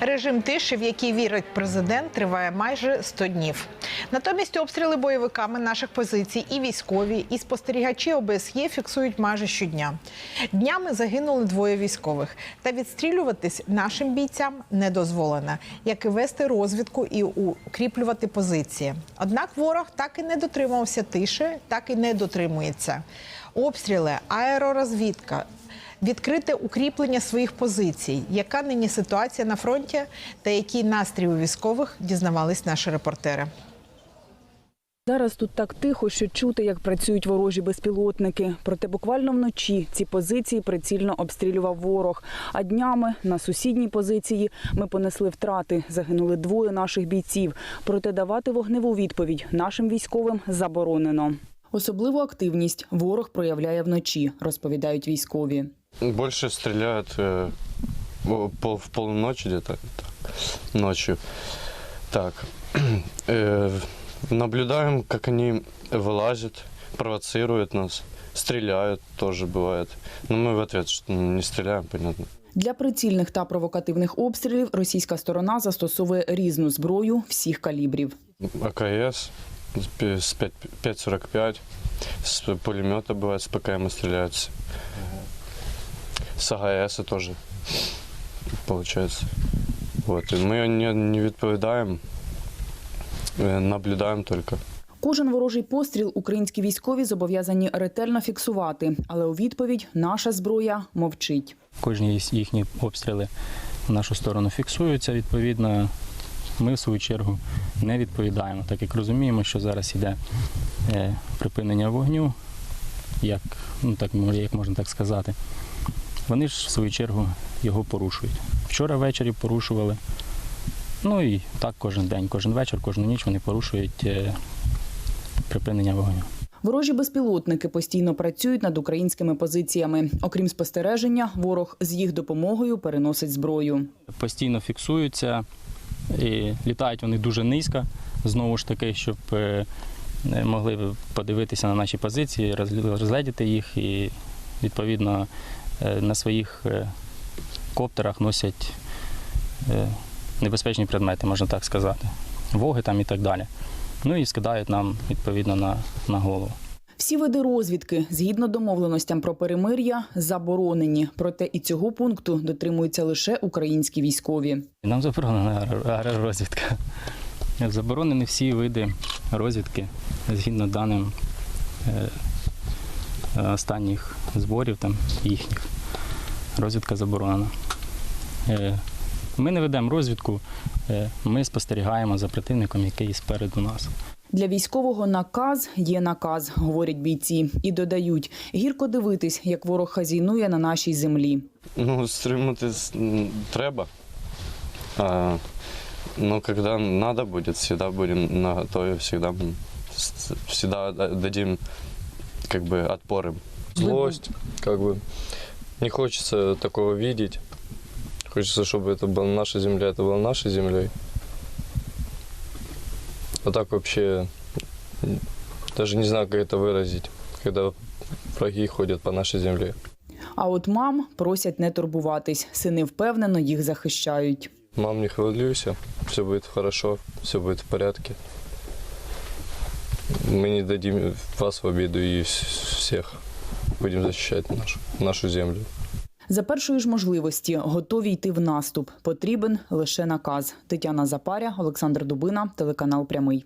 Режим тиші, в який вірить президент, триває майже 100 днів. Натомість обстріли бойовиками наших позицій і військові, і спостерігачі ОБСЄ фіксують майже щодня. Днями загинули двоє військових. Та відстрілюватись нашим бійцям не дозволено, як і вести розвідку і укріплювати позиції. Однак ворог так і не дотримався тиші, так і не дотримується. Обстріли, аеророзвідка, відкрите укріплення своїх позицій. Яка нині ситуація на фронті та який настрій у військових дізнавались наші репортери. Зараз тут так тихо, що чути, як працюють ворожі безпілотники. Проте буквально вночі ці позиції прицільно обстрілював ворог. А днями на сусідній позиції ми понесли втрати. Загинули двоє наших бійців. Проте давати вогневу відповідь нашим військовим заборонено. Особливу активність ворог проявляє вночі, розповідають військові. Больше стреляют э, в пол- в полночи где-то так, ночью. Так. Э, наблюдаем, как они вылазят, провоцируют нас, стреляют тоже бывает. Но мы в ответ что не стреляем, понятно. Для прицільних та провокативних обстрілів російська сторона застосовує різну зброю всіх калібрів. АКС с пи- с 5 5,45, с пулемета бывает, с ПКМ стреляются. С АГС тоже, получается. Вот. И мы не, не відповідаємо, е, наблюдаємо тільки. Кожен ворожий постріл українські військові зобов'язані ретельно фіксувати, але у відповідь наша зброя мовчить. Кожні їхні обстріли в нашу сторону фіксуються. Відповідно, ми в свою чергу не відповідаємо, так як розуміємо, що зараз йде е, припинення вогню, як, ну, так, як можна так сказати. Вони ж в свою чергу його порушують. Вчора ввечері порушували. Ну і так кожен день, кожен вечір, кожну ніч вони порушують е, припинення вогню. Ворожі безпілотники постійно працюють над українськими позиціями. Окрім спостереження, ворог з їх допомогою переносить зброю. постійно фіксуються, і літають вони дуже низько, знову ж таки, щоб е, могли подивитися на наші позиції, розгл- розгледіти їх і відповідно на своїх е, коптерах носять е, небезпечні предмети, можна так сказати, воги там і так далі. Ну і скидають нам відповідно на, на голову. Всі види розвідки, згідно домовленостям про перемир'я, заборонені. Проте і цього пункту дотримуються лише українські військові. Нам заборонена аер- Заборонені всі види розвідки згідно даним е, е, останніх зборів там, їхніх. Розвідка заборонена. Е, Ми не ведемо розвідку, е, ми спостерігаємо за противником, який спереду нас. Для військового наказ є наказ, говорять бійці, і додають гірко дивитись, як ворог хазійнує на нашій землі. Ну, стриматись треба. А, но когда надо будет, всегда будем на с- всегда да- дадим как бы отпор им. злость, как бы. Не хочется такого видеть. Хочется, чтобы это была наша земля, это была нашей землей. А так вообще м, даже не знаю, как это выразить, когда враги ходят по нашей земле. А от мам просять не турбуватись. Сини впевнено їх захищають. Мам, не хвалюйся, все будет хорошо, все будет в порядке. Мы не дадим вас в обиду и вс- всех. Будем защищать нашу, нашу землю. За першої ж можливості готові йти в наступ. Потрібен лише наказ. Тетяна Запаря, Олександр Дубина, телеканал Прямий.